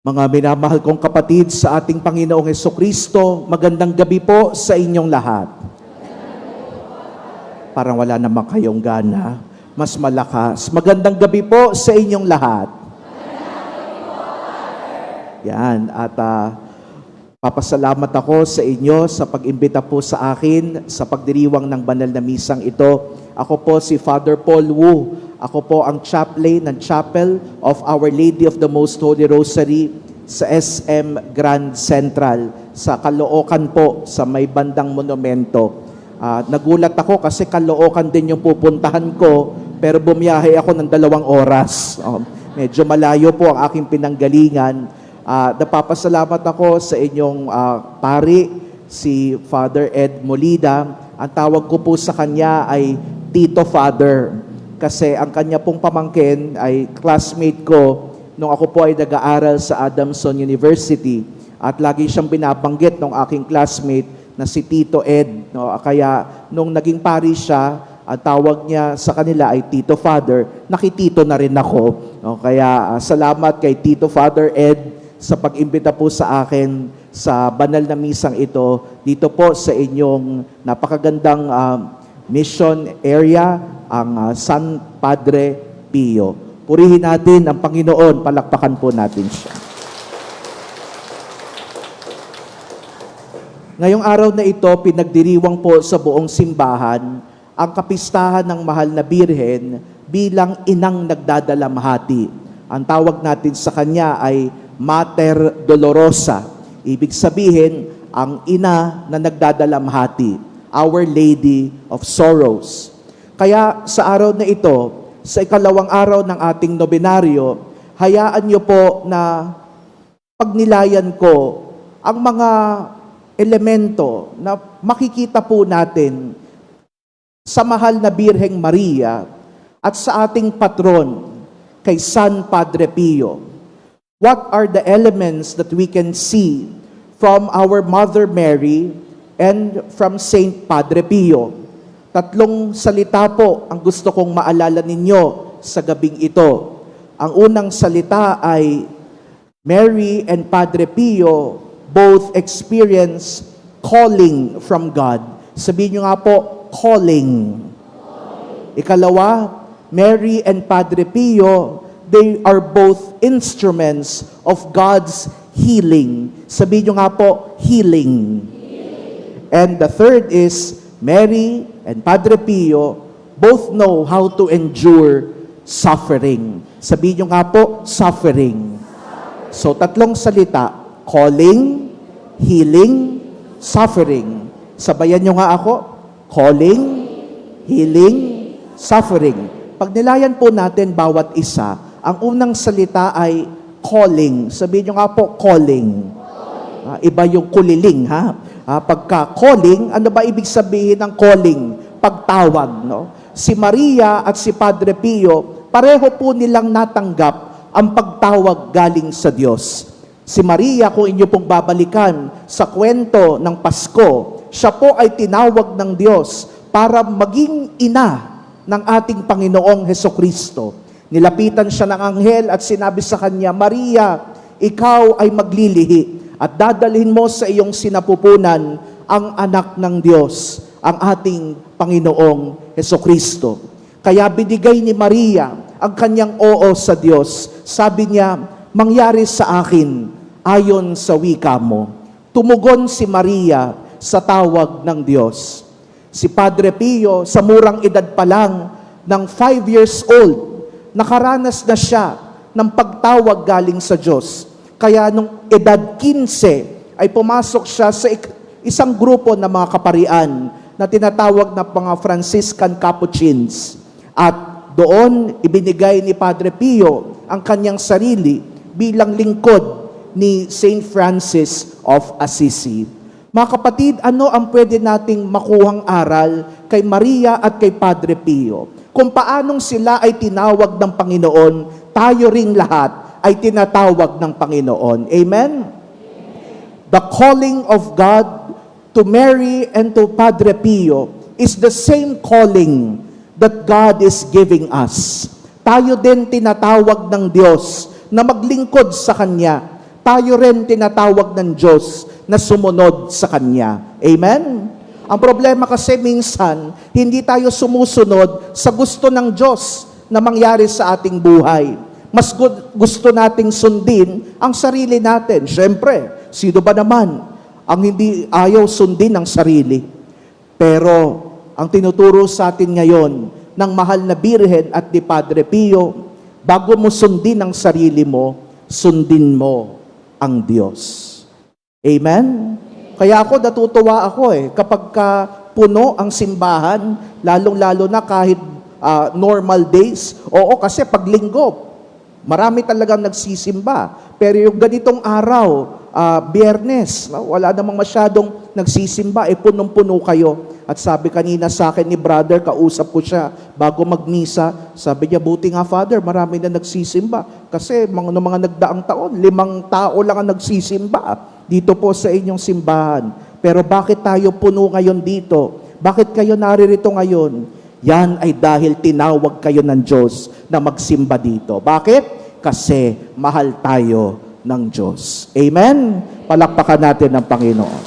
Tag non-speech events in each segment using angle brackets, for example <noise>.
Mga minamahal kong kapatid sa ating Panginoong Heso Kristo, magandang gabi po sa inyong lahat. Parang wala naman kayong gana, mas malakas. Magandang gabi po sa inyong lahat. Yan, at ah, papasalamat ako sa inyo sa pag-imbita po sa akin sa pagdiriwang ng banal na misang ito. Ako po si Father Paul Wu. Ako po ang chaplain ng Chapel of Our Lady of the Most Holy Rosary sa SM Grand Central sa Caloocan po sa may bandang monumento. Ah, nagulat ako kasi Caloocan din yung pupuntahan ko pero bumiyahe ako ng dalawang oras. Oh, medyo malayo po ang aking pinanggalingan. Ah, napapasalamat ako sa inyong ah, pari, si Father Ed Molida. Ang tawag ko po sa kanya ay Tito Father. Kasi ang kanya pong pamangkin ay classmate ko nung ako po ay nag-aaral sa Adamson University. At lagi siyang binabanggit ng aking classmate na si Tito Ed. No? Kaya nung naging pari siya, ang tawag niya sa kanila ay Tito Father, nakitito na rin ako. No? Kaya ah, salamat kay Tito Father Ed sa pag-imbita po sa akin sa banal na misang ito dito po sa inyong napakagandang ah, mission area, ang ah, San Padre Pio. Purihin natin ang Panginoon, palakpakan po natin siya. Ngayong araw na ito, pinagdiriwang po sa buong simbahan ang kapistahan ng mahal na birhen bilang inang nagdadalamhati. Ang tawag natin sa kanya ay Mater Dolorosa. Ibig sabihin, ang ina na nagdadalamhati, Our Lady of Sorrows. Kaya sa araw na ito, sa ikalawang araw ng ating nobenaryo, hayaan niyo po na pagnilayan ko ang mga elemento na makikita po natin sa mahal na Birheng Maria at sa ating patron kay San Padre Pio. What are the elements that we can see from our Mother Mary and from Saint Padre Pio? Tatlong salita po ang gusto kong maalala ninyo sa gabing ito. Ang unang salita ay Mary and Padre Pio both experience calling from God. Sabihin nyo nga po, calling. Ikalawa, Mary and Padre Pio, they are both instruments of God's healing. Sabihin nyo nga po, healing. And the third is, Mary and Padre Pio both know how to endure suffering. Sabihin nyo nga po, suffering. So, tatlong salita, calling, healing, suffering. Sabayan nyo nga ako, calling, healing, suffering. Pag nilayan po natin bawat isa, ang unang salita ay calling. Sabihin nyo nga po, calling. Ah, iba yung kuliling, ha? Ah, pagka calling, ano ba ibig sabihin ng calling? Pagtawag, no? Si Maria at si Padre Pio, pareho po nilang natanggap ang pagtawag galing sa Diyos. Si Maria, kung inyo pong babalikan sa kwento ng Pasko, siya po ay tinawag ng Diyos para maging ina ng ating Panginoong Heso Kristo. Nilapitan siya ng anghel at sinabi sa kanya, Maria, ikaw ay maglilihi at dadalhin mo sa iyong sinapupunan ang anak ng Diyos, ang ating Panginoong Heso Kristo. Kaya binigay ni Maria ang kanyang oo sa Diyos. Sabi niya, mangyari sa akin ayon sa wika mo. Tumugon si Maria sa tawag ng Diyos. Si Padre Pio, sa murang edad pa lang, ng five years old, nakaranas na siya ng pagtawag galing sa Diyos. Kaya nung edad 15, ay pumasok siya sa isang grupo ng mga kaparian na tinatawag na mga Franciscan Capuchins. At doon, ibinigay ni Padre Pio ang kanyang sarili bilang lingkod ni Saint Francis of Assisi. Mga kapatid, ano ang pwede nating makuhang aral kay Maria at kay Padre Pio? Kung paanong sila ay tinawag ng Panginoon, tayo ring lahat ay tinatawag ng Panginoon. Amen? The calling of God to Mary and to Padre Pio is the same calling that God is giving us. Tayo din tinatawag ng Diyos na maglingkod sa Kanya tayo rin tinatawag ng Diyos na sumunod sa Kanya. Amen? Ang problema kasi minsan, hindi tayo sumusunod sa gusto ng Diyos na mangyari sa ating buhay. Mas gu- gusto nating sundin ang sarili natin. Siyempre, sino ba naman ang hindi ayaw sundin ang sarili? Pero ang tinuturo sa atin ngayon ng mahal na Birhen at ni Padre Pio, bago mo sundin ang sarili mo, sundin mo ang Diyos. Amen? Kaya ako natutuwa ako eh kapag ka puno ang simbahan, lalong-lalo na kahit ah, normal days. Oo, kasi pag linggo, marami talagang nagsisimba. Pero yung ganitong araw, ah, biyernes, wala namang masyadong nagsisimba, eh punong-puno kayo. At sabi kanina sa akin ni brother, kausap ko siya bago magmisa, sabi niya, buti nga father, marami na nagsisimba. Kasi mga, mga nagdaang taon, limang tao lang ang nagsisimba dito po sa inyong simbahan. Pero bakit tayo puno ngayon dito? Bakit kayo naririto ngayon? Yan ay dahil tinawag kayo ng Diyos na magsimba dito. Bakit? Kasi mahal tayo ng Diyos. Amen? Palakpakan natin ang Panginoon.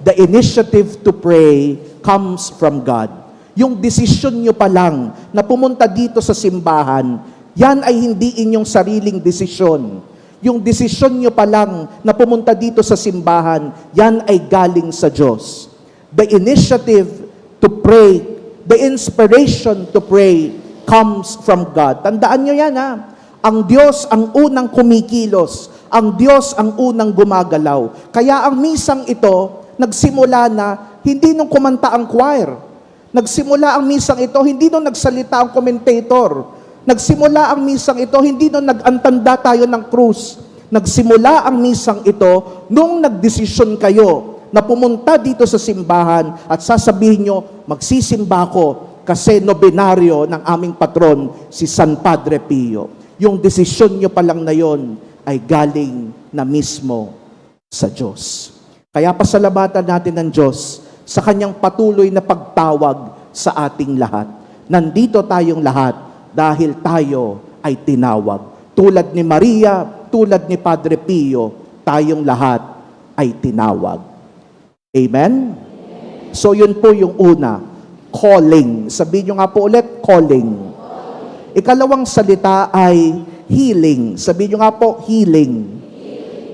The initiative to pray comes from God. Yung desisyon nyo pa lang na pumunta dito sa simbahan, yan ay hindi inyong sariling desisyon. Yung desisyon nyo pa lang na pumunta dito sa simbahan, yan ay galing sa Diyos. The initiative to pray, the inspiration to pray comes from God. Tandaan nyo yan ha. Ang Diyos ang unang kumikilos. Ang Diyos ang unang gumagalaw. Kaya ang misang ito, nagsimula na hindi nung kumanta ang choir. Nagsimula ang misang ito, hindi nung nagsalita ang commentator. Nagsimula ang misang ito, hindi nung nag-antanda tayo ng krus. Nagsimula ang misang ito nung nagdesisyon kayo na pumunta dito sa simbahan at sasabihin nyo, magsisimba ako kasi nobenaryo ng aming patron, si San Padre Pio. Yung desisyon nyo pa lang na yon ay galing na mismo sa Diyos. Kaya pasalamatan natin ng Diyos sa kanyang patuloy na pagtawag sa ating lahat. Nandito tayong lahat dahil tayo ay tinawag. Tulad ni Maria, tulad ni Padre Pio, tayong lahat ay tinawag. Amen? So yun po yung una, calling. Sabihin nyo nga po ulit, calling. Ikalawang salita ay healing. Sabihin nyo nga po, healing.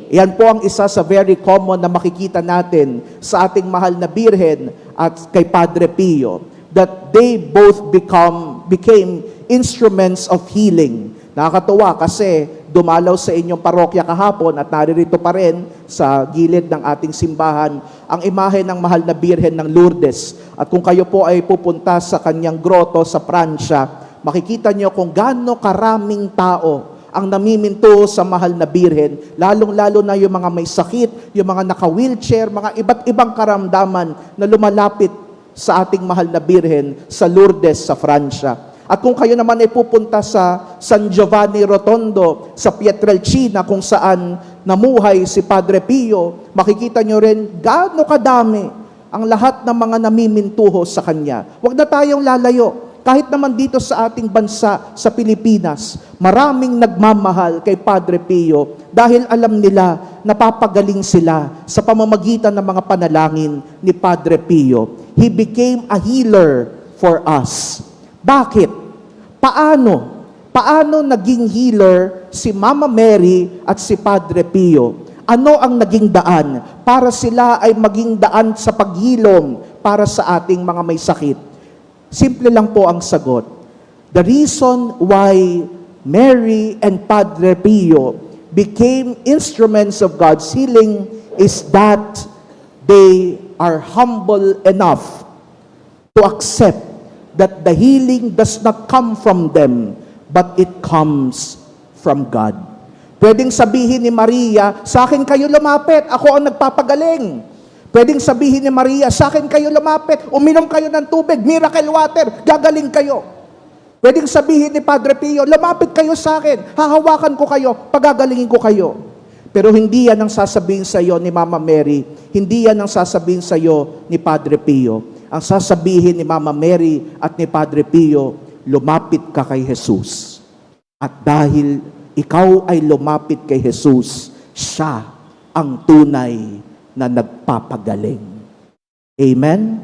Yan po ang isa sa very common na makikita natin sa ating mahal na Birhen at kay Padre Pio that they both become became instruments of healing. Nakakatuwa kasi dumalaw sa inyong parokya kahapon at naririto pa rin sa gilid ng ating simbahan ang imahe ng mahal na Birhen ng Lourdes. At kung kayo po ay pupunta sa kanyang groto sa Pransya, makikita nyo kung gaano karaming tao ang namiminto sa mahal na birhen, lalong-lalo na yung mga may sakit, yung mga naka-wheelchair, mga iba't ibang karamdaman na lumalapit sa ating mahal na birhen sa Lourdes sa Francia. At kung kayo naman ay pupunta sa San Giovanni Rotondo, sa Pietrelcina, kung saan namuhay si Padre Pio, makikita nyo rin gaano kadami ang lahat ng mga namimintuho sa Kanya. Huwag na tayong lalayo. Kahit naman dito sa ating bansa, sa Pilipinas, maraming nagmamahal kay Padre Pio dahil alam nila napapagaling sila sa pamamagitan ng mga panalangin ni Padre Pio. He became a healer for us. Bakit? Paano? Paano naging healer si Mama Mary at si Padre Pio? Ano ang naging daan para sila ay maging daan sa paghilom para sa ating mga may sakit? Simple lang po ang sagot. The reason why Mary and Padre Pio became instruments of God's healing is that they are humble enough to accept that the healing does not come from them, but it comes from God. Pwedeng sabihin ni Maria, sa akin kayo lumapit, ako ang nagpapagaling. Pwedeng sabihin ni Maria, sa akin kayo lumapit, uminom kayo ng tubig, miracle water, gagaling kayo. Pwedeng sabihin ni Padre Pio, lumapit kayo sa akin, hahawakan ko kayo, pagagalingin ko kayo. Pero hindi yan ang sasabihin sa iyo ni Mama Mary, hindi yan ang sasabihin sa iyo ni Padre Pio. Ang sasabihin ni Mama Mary at ni Padre Pio, lumapit ka kay Jesus. At dahil ikaw ay lumapit kay Jesus, siya ang tunay na nagpapagaling. Amen?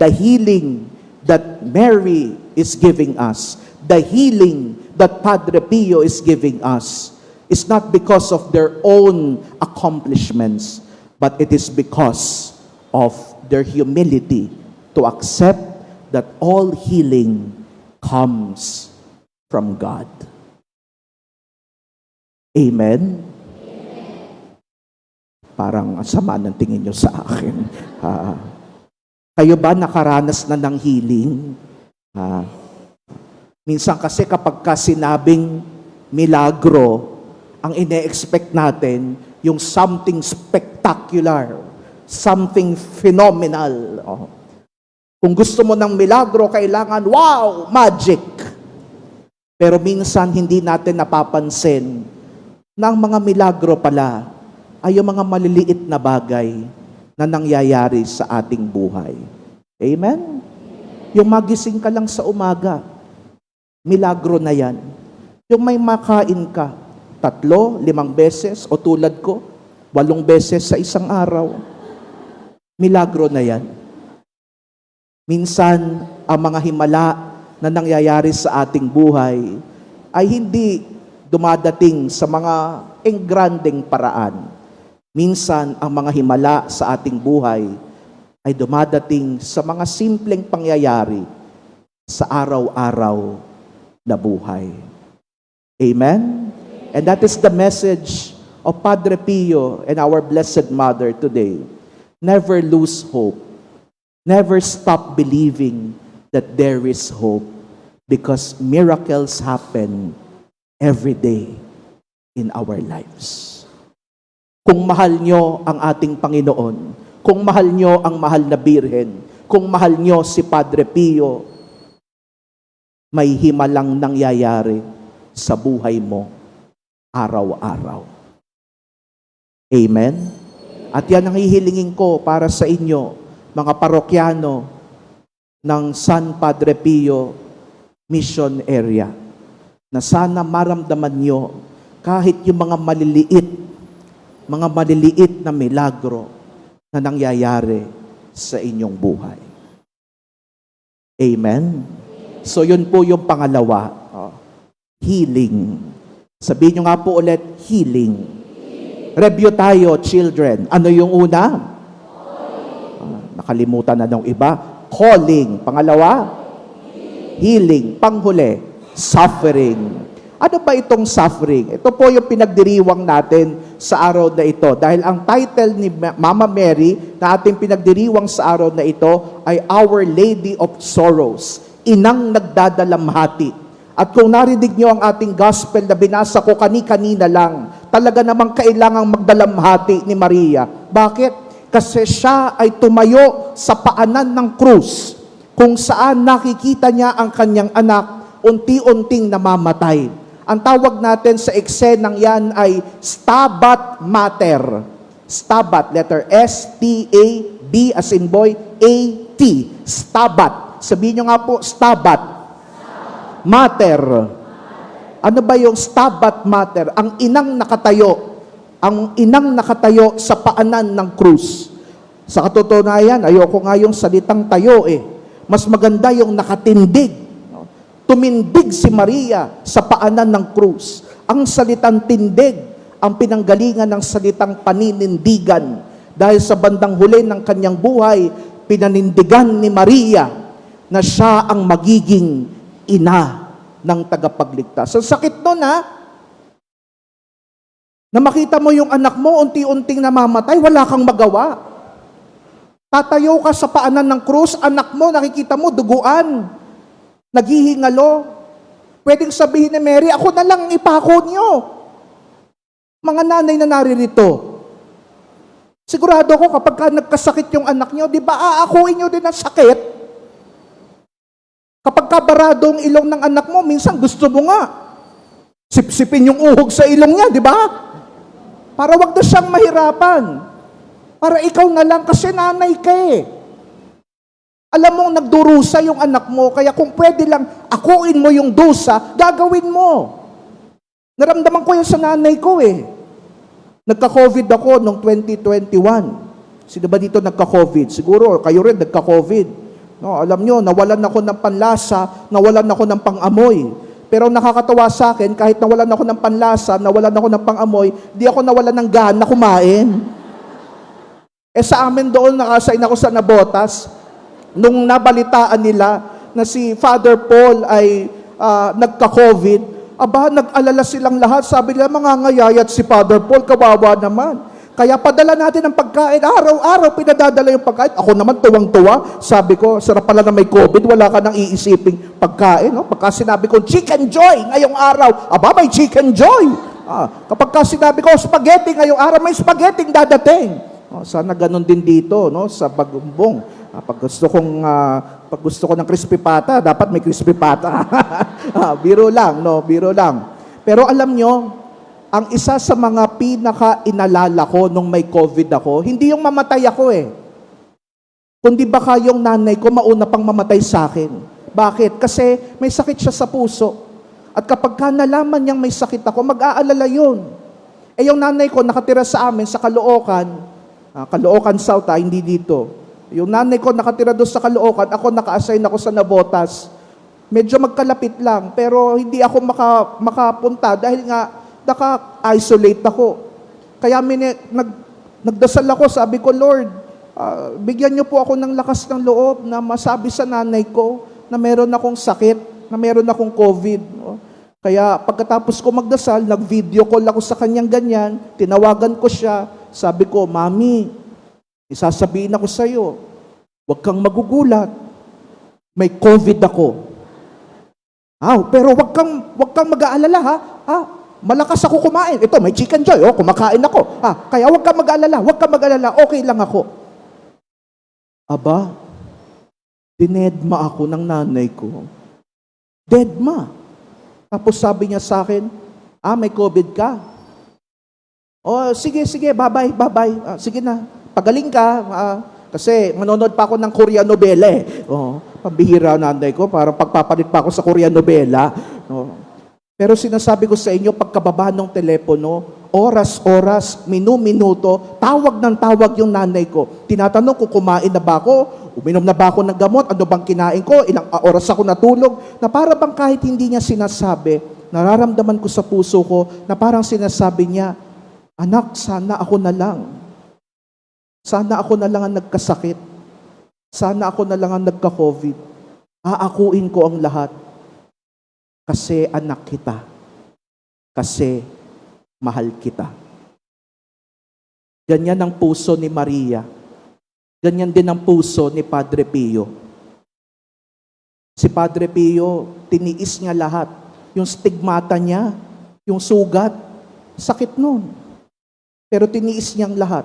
The healing that Mary is giving us, the healing that Padre Pio is giving us, is not because of their own accomplishments, but it is because of their humility to accept that all healing comes from God. Amen? Parang ang sama ng tingin nyo sa akin. <laughs> Ha? kayo ba nakaranas na ng healing? Ha? minsan kasi kapag ka sinabing milagro, ang ine-expect natin yung something spectacular, something phenomenal. Oh. Kung gusto mo ng milagro, kailangan, wow, magic. Pero minsan hindi natin napapansin na ang mga milagro pala ay yung mga maliliit na bagay na nangyayari sa ating buhay. Amen? Yung magising ka lang sa umaga, milagro na yan. Yung may makain ka, tatlo, limang beses, o tulad ko, walong beses sa isang araw, milagro na yan. Minsan, ang mga himala na nangyayari sa ating buhay ay hindi dumadating sa mga engranding paraan. Minsan, ang mga himala sa ating buhay ay dumadating sa mga simpleng pangyayari sa araw-araw na buhay. Amen? And that is the message of Padre Pio and our Blessed Mother today. Never lose hope. Never stop believing that there is hope because miracles happen every day in our lives. Kung mahal nyo ang ating Panginoon, kung mahal nyo ang mahal na Birhen, kung mahal nyo si Padre Pio, may himalang nangyayari sa buhay mo araw-araw. Amen? At yan ang hihilingin ko para sa inyo, mga parokyano ng San Padre Pio Mission Area, na sana maramdaman nyo kahit yung mga maliliit, mga maliliit na milagro na nangyayari sa inyong buhay. Amen? So yun po yung pangalawa. Healing. Sabihin nyo nga po ulit, healing. Review tayo, children. Ano yung una? Ah, nakalimutan na ng iba. Calling. Pangalawa? Healing. Panghuli, suffering. Ano ba itong suffering? Ito po yung pinagdiriwang natin sa araw na ito. Dahil ang title ni Mama Mary na ating pinagdiriwang sa araw na ito ay Our Lady of Sorrows inang nagdadalamhati. At kung narinig nyo ang ating gospel na binasa ko kani-kanina lang, talaga namang kailangang magdalamhati ni Maria. Bakit? Kasi siya ay tumayo sa paanan ng krus kung saan nakikita niya ang kanyang anak unti-unting namamatay. Ang tawag natin sa eksenang yan ay Stabat Mater. Stabat, letter S-T-A-B as in boy, A-T. Stabat. Sabihin nyo nga po, stabat. Mater. Ano ba yung stabat mater? Ang inang nakatayo. Ang inang nakatayo sa paanan ng krus. Sa katotohanan, ayoko nga yung salitang tayo eh. Mas maganda yung nakatindig. Tumindig si Maria sa paanan ng krus. Ang salitang tindig, ang pinanggalingan ng salitang paninindigan. Dahil sa bandang huli ng kanyang buhay, pinanindigan ni Maria na siya ang magiging ina ng tagapagligtas. Sa sakit nun ha, na makita mo yung anak mo unti-unting namamatay, wala kang magawa. Tatayo ka sa paanan ng krus, anak mo, nakikita mo, duguan, naghihingalo. Pwedeng sabihin ni Mary, ako na lang ipako niyo. Mga nanay na naririto. Sigurado ko kapag ka nagkasakit yung anak niyo, di ba aakuin niyo din ang sakit? Kapag kabarado ang ilong ng anak mo, minsan gusto mo nga, sipsipin yung uhog sa ilong niya, di ba? Para wag na siyang mahirapan. Para ikaw na lang kasi nanay ka eh. Alam mong nagdurusa yung anak mo, kaya kung pwede lang, akuin mo yung dusa, gagawin mo. Naramdaman ko yan sa nanay ko eh. Nagka-COVID ako noong 2021. Sino ba dito nagka-COVID? Siguro kayo rin nagka-COVID. No, alam nyo, nawalan ako ng panlasa, nawalan ako ng pangamoy. Pero nakakatawa sa akin, kahit nawalan ako ng panlasa, nawalan ako ng pangamoy, di ako nawalan ng gana kumain. Eh sa amin doon, nakasign ako sa Nabotas, nung nabalitaan nila na si Father Paul ay ah, nagka-COVID, aba, nag-alala silang lahat. Sabi nila, mga ngayayat si Father Paul, kawawa naman. Kaya padala natin ang pagkain. Araw-araw pinadadala yung pagkain. Ako naman tuwang-tuwa. Sabi ko, sarap pala na may COVID, wala ka nang iisiping pagkain. No? Pagka sinabi ko, chicken joy ngayong araw, aba, may chicken joy. Ah, kapag ka sinabi ko, spaghetti ngayong araw, may spaghetti dadating. Oh, sana ganun din dito, no, sa Bagumbong. Ah, pag gusto kong ah, pag gusto ko ng crispy pata, dapat may crispy pata. <laughs> ah, biro lang, no, biro lang. Pero alam nyo, ang isa sa mga pinaka-inalala ko nung may COVID ako, hindi yung mamatay ako eh. Kundi baka yung nanay ko mauna pang mamatay sa akin. Bakit? Kasi may sakit siya sa puso. At kapag ka nalaman niyang may sakit ako, mag-aalala yun. Eh yung nanay ko nakatira sa amin sa Caloocan, ah, Caloocan South, ah, hindi dito. Yung nanay ko nakatira doon sa Caloocan, ako naka-assign ako sa Nabotas. Medyo magkalapit lang, pero hindi ako maka, makapunta dahil nga naka-isolate ako. Kaya mini, nag, nagdasal ako, sabi ko, Lord, ah, bigyan niyo po ako ng lakas ng loob na masabi sa nanay ko na meron akong sakit, na meron akong COVID. no? Kaya pagkatapos ko magdasal, nag-video call ako sa kanyang ganyan, tinawagan ko siya, sabi ko, Mami, isasabihin ako sa iyo, huwag kang magugulat, may COVID ako. Ah, pero wag kang wag kang mag-aalala ha. Ha? Malakas ako kumain. Ito, may chicken joy. Oh, kumakain ako. Ah, kaya wag kang mag-aalala. Wag kang mag-aalala. Okay lang ako. Aba, dinedma ako ng nanay ko. Deadma. Tapos sabi niya sa akin, ah, may COVID ka. Oh, sige, sige, bye-bye, bye-bye. Ah, sige na, pagaling ka. Ah, kasi manonood pa ako ng Korean novela eh. Oh, pambihira nanay ko, para pagpapalit pa ako sa Korean novela. Oh. Pero sinasabi ko sa inyo, pagkababa ng telepono, oras-oras, minu-minuto, tawag ng tawag yung nanay ko. Tinatanong kung kumain na ba ako, uminom na ba ako ng gamot, ano bang kinain ko, ilang oras ako natulog, na para bang kahit hindi niya sinasabi, nararamdaman ko sa puso ko na parang sinasabi niya, anak, sana ako na lang. Sana ako na lang ang nagkasakit. Sana ako na lang ang nagka-COVID. Aakuin ko ang lahat. Kasi anak kita. Kasi mahal kita. Ganyan ang puso ni Maria. Ganyan din ang puso ni Padre Pio. Si Padre Pio, tiniis niya lahat. Yung stigmata niya, yung sugat, sakit nun. Pero tiniis niyang lahat.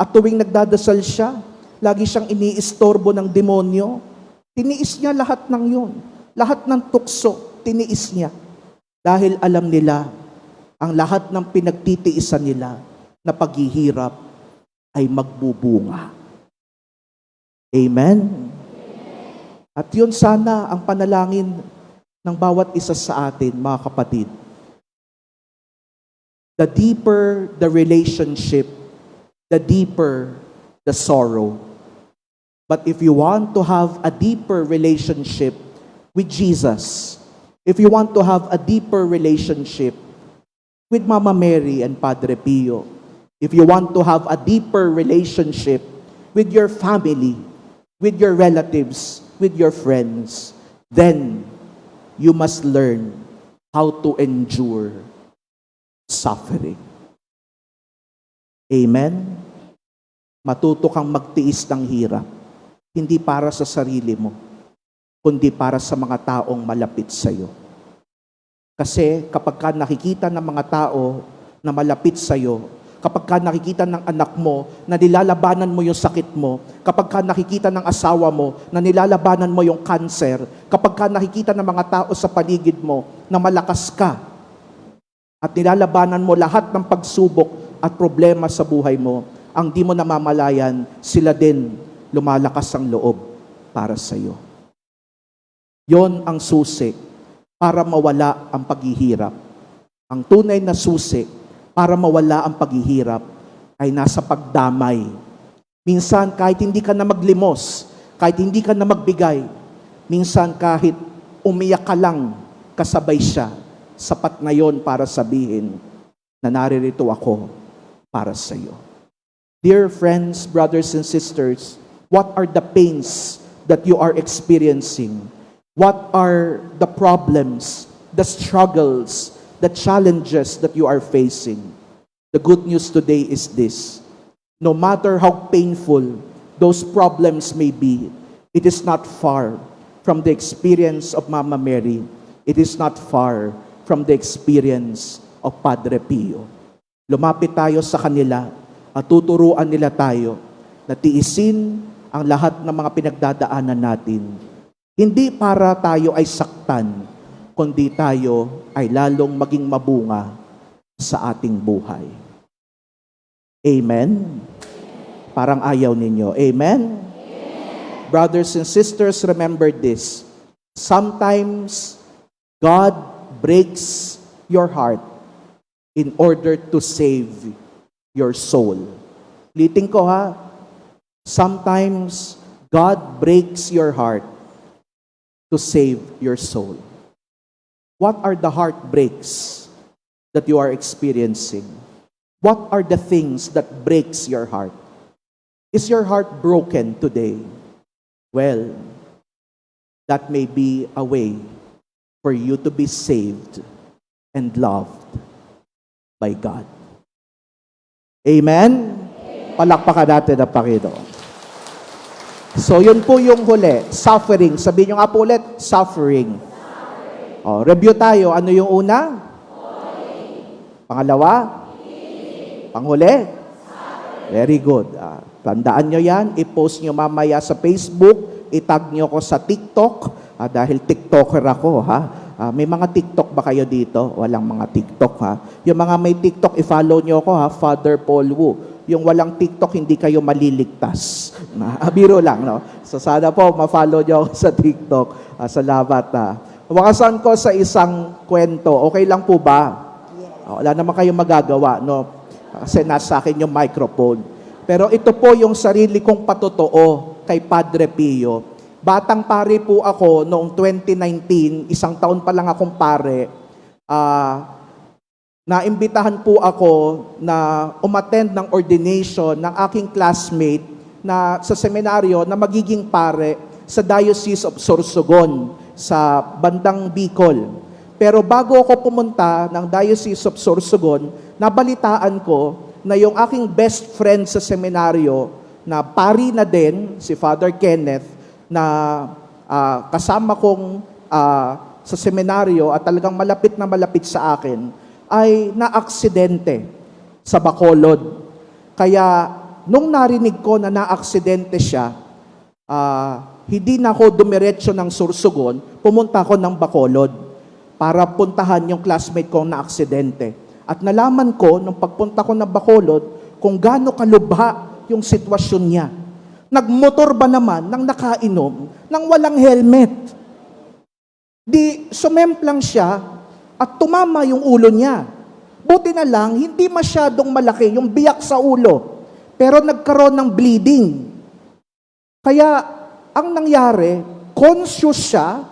At tuwing nagdadasal siya, lagi siyang iniistorbo ng demonyo. Tiniis niya lahat ng yun. Lahat ng tukso, tiniis niya. Dahil alam nila, ang lahat ng pinagtitiisan nila na paghihirap ay magbubunga. Amen? At yun sana ang panalangin ng bawat isa sa atin, mga kapatid. The deeper the relationship, the deeper the sorrow. But if you want to have a deeper relationship with Jesus, if you want to have a deeper relationship with Mama Mary and Padre Pio, if you want to have a deeper relationship with your family, with your relatives, with your friends, then you must learn how to endure suffering. Amen? Matuto kang magtiis ng hirap. Hindi para sa sarili mo, kundi para sa mga taong malapit sa iyo. Kasi kapag ka nakikita ng mga tao na malapit sa iyo, kapag ka nakikita ng anak mo na nilalabanan mo yung sakit mo, kapag ka nakikita ng asawa mo na nilalabanan mo yung cancer, kapag ka nakikita ng mga tao sa paligid mo na malakas ka at nilalabanan mo lahat ng pagsubok at problema sa buhay mo, ang di mo namamalayan, sila din lumalakas ang loob para sa iyo. Yon ang susi para mawala ang paghihirap. Ang tunay na susi para mawala ang paghihirap ay nasa pagdamay. Minsan kahit hindi ka na maglimos, kahit hindi ka na magbigay, minsan kahit umiyak ka lang kasabay siya, sapat na yon para sabihin na naririto ako para sa iyo. Dear friends, brothers and sisters, what are the pains that you are experiencing? What are the problems, the struggles, the challenges that you are facing? The good news today is this. No matter how painful those problems may be, it is not far from the experience of Mama Mary. It is not far from the experience of Padre Pio. Lumapit tayo sa kanila at tuturuan nila tayo na tiisin ang lahat ng mga pinagdadaanan natin. Hindi para tayo ay saktan, kundi tayo ay lalong maging mabunga sa ating buhay. Amen? Parang ayaw ninyo. Amen? Brothers and sisters, remember this. Sometimes God breaks your heart in order to save your soul. Liting ko ha. Sometimes God breaks your heart to save your soul. What are the heartbreaks that you are experiencing? What are the things that breaks your heart? Is your heart broken today? Well, that may be a way for you to be saved and loved by God. Amen? Palakpakan natin ang Panginoon. So, yun po yung huli. Suffering. Sabihin nyo nga po ulit, suffering. O, review tayo. Ano yung una? Pangalawa? Panghuli? Very good. Ah, tandaan nyo yan. I-post nyo mamaya sa Facebook. I-tag nyo ko sa TikTok. Ah, dahil TikToker ako, ha? Ah, may mga TikTok ba kayo dito? Walang mga TikTok, ha? Yung mga may TikTok, i-follow nyo ako, ha? Father Paul Wu. Yung walang TikTok, hindi kayo maliligtas. Ah, <laughs> biro lang, no? So sana po, ma-follow nyo ako sa TikTok. Ah, salamat, ha? Wakasan ko sa isang kwento. Okay lang po ba? Oh, wala naman kayong magagawa, no? Kasi nasa akin yung microphone. Pero ito po yung sarili kong patotoo kay Padre Pio. Batang pare po ako noong 2019, isang taon pa lang akong pare. Ah, naimbitahan po ako na umattend ng ordination ng aking classmate na sa seminaryo na magiging pare sa Diocese of Sorsogon sa bandang Bicol. Pero bago ako pumunta ng Diocese of Sorsogon, nabalitaan ko na yung aking best friend sa seminaryo na pari na din, si Father Kenneth, na ah, kasama kong ah, sa seminaryo at talagang malapit na malapit sa akin, ay naaksidente sa Bacolod. Kaya nung narinig ko na naaksidente siya, ah, hindi na ako dumiretso ng Sursugon, pumunta ako ng Bacolod para puntahan yung classmate ko na aksidente. At nalaman ko, nung pagpunta ko ng Bacolod, kung gaano kalubha yung sitwasyon niya. Nagmotor ba naman nang nakainom nang walang helmet? Di sumemplang siya at tumama yung ulo niya. Buti na lang, hindi masyadong malaki yung biyak sa ulo. Pero nagkaroon ng bleeding. Kaya ang nangyari, conscious siya,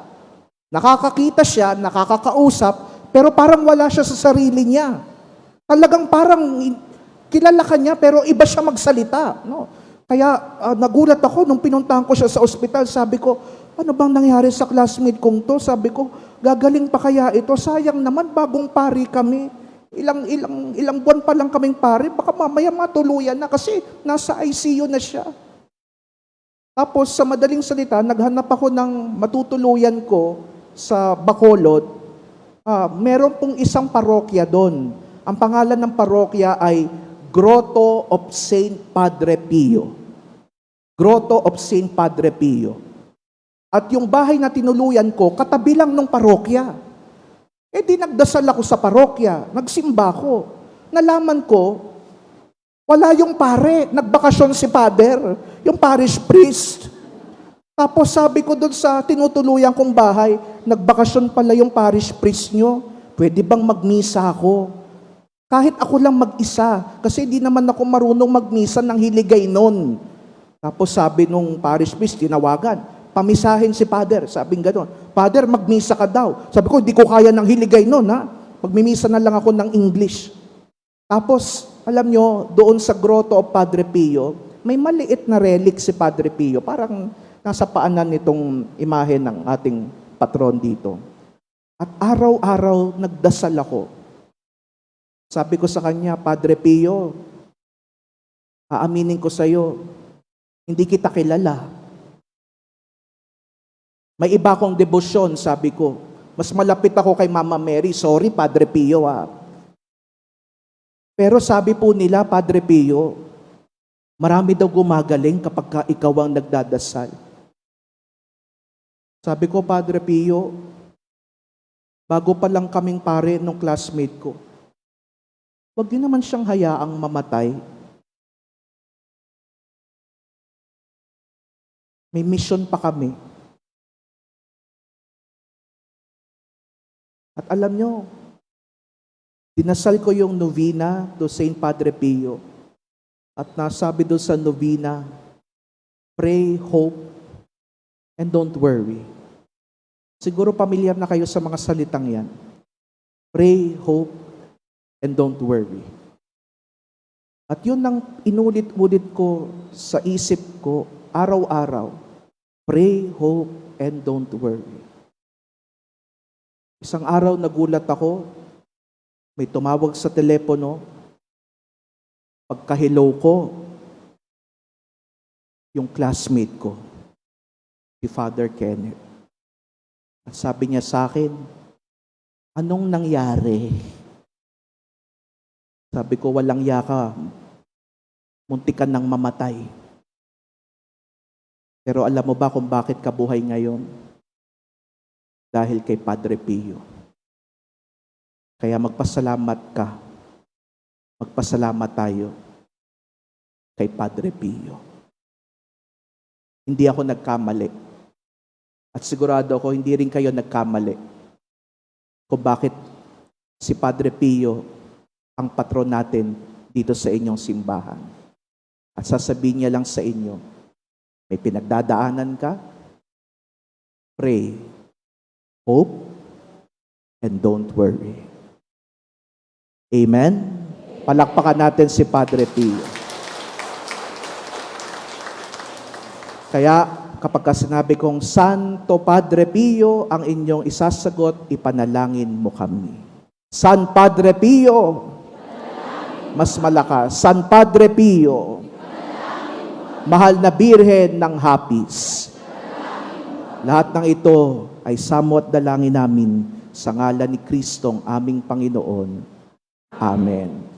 nakakakita siya, nakakakausap, pero parang wala siya sa sarili niya. Talagang parang kilala ka niya, pero iba siya magsalita. No? Kaya ah, nagulat ako nung pinuntahan ko siya sa ospital. Sabi ko, ano bang nangyari sa classmate kong to? Sabi ko, gagaling pa kaya ito? Sayang naman, bagong pari kami. Ilang, ilang, ilang buwan pa lang kaming pari. Baka mamaya matuluyan na kasi nasa ICU na siya. Tapos sa madaling salita, naghanap ako ng matutuluyan ko sa Bacolod. Ah, meron pong isang parokya doon. Ang pangalan ng parokya ay Grotto of Saint Padre Pio. Grotto of Saint Padre Pio. At yung bahay na tinuluyan ko, katabi lang ng parokya. Eh di nagdasal ako sa parokya, nagsimba ko. Nalaman ko, wala yung pare, nagbakasyon si father, yung parish priest. Tapos sabi ko doon sa tinutuluyan kong bahay, nagbakasyon pala yung parish priest nyo. Pwede bang magmisa ako? Kahit ako lang mag-isa, kasi di naman ako marunong magmisa ng hiligay noon. Tapos sabi nung parish priest, tinawagan, pamisahin si Father. Sabi nga doon, Father, magmisa ka daw. Sabi ko, hindi ko kaya ng hiligay noon, ha? Magmimisa na lang ako ng English. Tapos, alam nyo, doon sa grotto of Padre Pio, may maliit na relic si Padre Pio. Parang nasa paanan nitong imahe ng ating patron dito. At araw-araw nagdasal ako. Sabi ko sa kanya, Padre Pio, aaminin ko sa iyo, hindi kita kilala. May iba akong debosyon, sabi ko. Mas malapit ako kay Mama Mary. Sorry, Padre Pio, ah. Pero sabi po nila, Padre Pio, marami daw gumagaling kapag ka ikaw ang nagdadasal. Sabi ko, Padre Pio, bago pa lang kaming pare nung classmate ko, huwag niyo naman siyang hayaang mamatay. May mission pa kami. At alam nyo, dinasal ko yung novena do St. Padre Pio. At nasabi doon sa novena, pray, hope, and don't worry. Siguro pamilyar na kayo sa mga salitang yan. Pray, hope, and don't worry. At yun ang inulit-ulit ko sa isip ko araw-araw. Pray, hope, and don't worry. Isang araw nagulat ako, may tumawag sa telepono, pagka-hello ko, yung classmate ko, si Father Kenneth. At sabi niya sa akin, anong nangyari? Sabi ko, walang yaka. Munti ka nang mamatay. Pero alam mo ba kung bakit ka buhay ngayon? Dahil kay Padre Pio. Kaya magpasalamat ka. Magpasalamat tayo kay Padre Pio. Hindi ako nagkamali. At sigurado ako, hindi rin kayo nagkamali kung bakit si Padre Pio ang patron natin dito sa inyong simbahan. At sasabihin niya lang sa inyo, may pinagdadaanan ka, pray, hope, and don't worry. Amen? Palakpakan natin si Padre Pio. Kaya kapag ka sinabi kong Santo Padre Pio ang inyong isasagot, ipanalangin mo kami. San Padre Pio, mas malakas. San Padre Pio, mahal na birhen ng hapis. Lahat ng ito ay samot dalangin namin sa ngalan ni Kristong aming Panginoon. Amen.